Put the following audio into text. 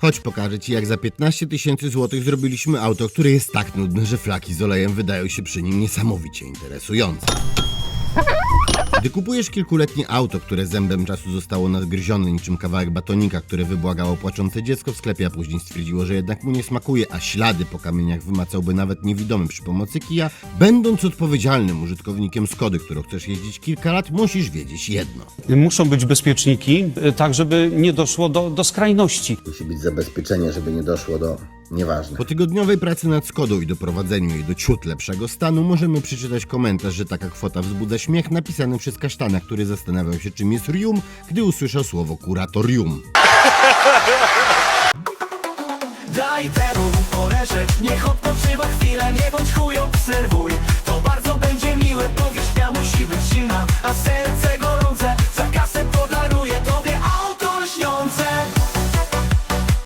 Chodź pokażę Ci, jak za 15 tysięcy złotych zrobiliśmy auto, które jest tak nudne, że flaki z olejem wydają się przy nim niesamowicie interesujące. Gdy kupujesz kilkuletnie auto, które zębem czasu zostało nadgryzione niczym kawałek batonika, które wybłagało płaczące dziecko w sklepie, a później stwierdziło, że jednak mu nie smakuje, a ślady po kamieniach wymacałby nawet niewidomy przy pomocy kija, będąc odpowiedzialnym użytkownikiem Skody, którą chcesz jeździć kilka lat, musisz wiedzieć jedno. Muszą być bezpieczniki, y, tak żeby nie doszło do, do skrajności. Musi być zabezpieczenie, żeby nie doszło do... Nieważne. Po tygodniowej pracy nad Skodą i doprowadzeniu jej do ciut lepszego stanu możemy przeczytać komentarz, że taka kwota wzbudza śmiech napisany przez przez kasztana, który zastanawiał się czym jest rium, gdy usłyszał słowo kuratorium. Daj temu niech odpoczywa chwilę, nie bądź chuj obserwuj.